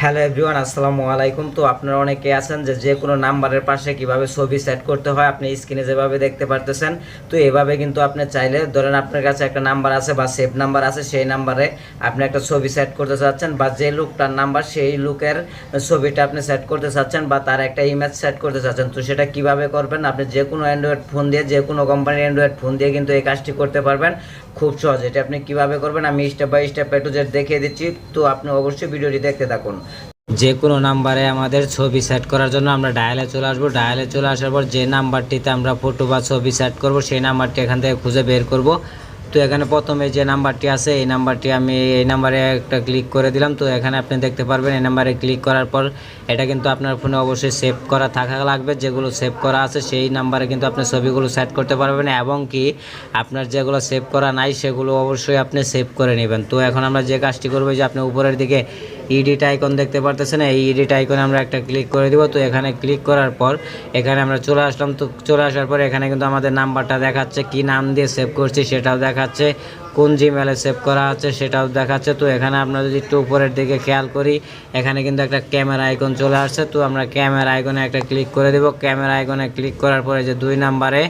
Hello everyone, আসসালামু আলাইকুম। তো আপনারা অনেকে আছেন যে যে কোনো নাম্বারের পাশে কীভাবে ছবি সেট করতে হয় আপনি স্ক্রিনে যেভাবে দেখতে পারতেছেন, তো এভাবে কিন্তু আপনি চাইলে ধরেন আপনার কাছে একটা নাম্বার আছে বা সেভ নাম্বার আছে, সেই নাম্বারে আপনি একটা ছবি সেট করতে চাচ্ছেন বা যে লুকটার নাম্বার সেই লুকের ছবিটা আপনি সেট করতে চাচ্ছেন বা তার একটা ইমেজ সেট করতে চাচ্ছেন, তো সেটা কীভাবে করবেন? আপনি যে কোনো অ্যান্ড্রয়েড ফোন দিয়ে, যে কোনো কোম্পানির অ্যান্ড্রয়েড ফোন দিয়ে কিন্তু এই কাজটি করতে পারবেন। খুব সহজ, এটা আপনি কীভাবে করবেন? আমি স্টেপ বাই স্টেপ এ যে দেখিয়ে দিচ্ছি, তো আপনি অবশ্যই ভিডিওটি দেখতে থাকুন। যে কোনো নাম্বারে আমাদের ছবি সেট করার জন্য আমরা ডায়ালে চলে আসব। ডায়ালে চলে আসার পর যে নাম্বারটিতে আমরা ফটো বা ছবি সেট করব, সেই নাম্বারটি এখান থেকে খুঁজে বের করব। তো এখানে প্রথমে যে নাম্বারটি আছে, এই নাম্বারটি আমি এই নাম্বারে একটা ক্লিক করে দিলাম। তো এখানে আপনি দেখতে পারবেন, এই নাম্বারে ক্লিক করার পর এটা কিন্তু আপনার ফোনে অবশ্যই সেভ করা থাকা লাগবে। যেগুলো সেভ করা আছে, সেই নাম্বারে কিন্তু আপনি ছবিগুলো সেট করতে পারবেন এবং কি আপনার যেগুলো সেভ করা নাই, সেগুলো অবশ্যই আপনি সেভ করে নেবেন। তো এখন আমরা যে কাজটি করব যে আপনি উপরের দিকে ইডিট আইকন দেখতে পারতেছেন, এই ইডিট আইকনে আমরা একটা ক্লিক করে দিব। তো এখানে ক্লিক করার পর, এখানে আমরা চলে আসলাম। তো চলে আসার পর এখানে কিন্তু আমাদের নাম্বারটা দেখাচ্ছে, কি নাম দিয়ে সেভ করছি সেটাও দেখাচ্ছে। কোন জিমেলে সেভ করা আছে সেটাও দেখাচ্ছে। তো এখানে আমরা যদি একটু উপরের দিকে খেয়াল করি, এখানে কিন্তু একটা ক্যামেরা আইকন চলে আসছে। তো আমরা ক্যামেরা আইকনে একটা ক্লিক করে দেব। ক্যামেরা আইকনে ক্লিক করার পরে যে দুই নাম্বারে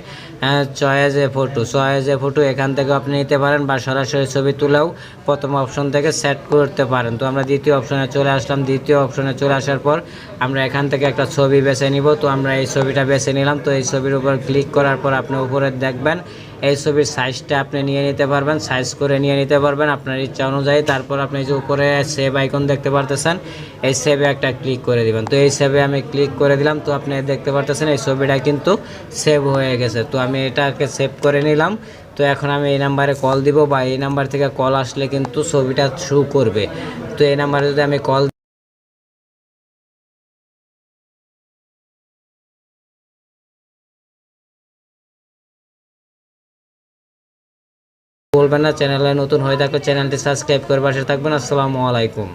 চয়েজে ফটো চয়েজে ফটো এখান থেকে আপনি নিতে পারেন বা সরাসরি ছবি তুলেও প্রথম অপশন থেকে সেট করতে পারেন। তো আমরা দ্বিতীয় অপশনে চলে আসলাম। দ্বিতীয় অপশনে চলে আসার পর আমরা এখান থেকে একটা ছবি বেছে নিব। তো আমরা এই ছবিটা বেছে নিলাম। তো এই ছবির উপর ক্লিক করার পর আপনি উপরে দেখবেন এই ছবির সাইজটা আপনি নিয়ে নিতে পারবেন সাইজ করে নিয়ে নিতে পারবেন। আপনার ইচ্ছা অনুযায়ী তারপর আপনি যে উপরে সেভ আইকন দেখতে পারতেছেন, এই সেভে একটা ক্লিক করে দিবেন। তো এই সেভে আমি ক্লিক করে দিলাম, তো আপনি দেখতে পারতেছেন এই ছবিটা কিন্তু সেভ হয়ে গেছে। তো আমি এটাকে সেভ করে নিলাম, তো এখন আমি এই নাম্বারে কল দিব বা এই নাম্বার থেকে কল আসলে কিন্তু ছবিটা শু করবে। তো এই নাম্বারে যদি আমি কল বলবেন না চ্যানেলে নতুন হয়ে থাকলে চ্যানেলটি সাবস্ক্রাইব করে পাশে থাকবেন। আসসালামু আলাইকুম।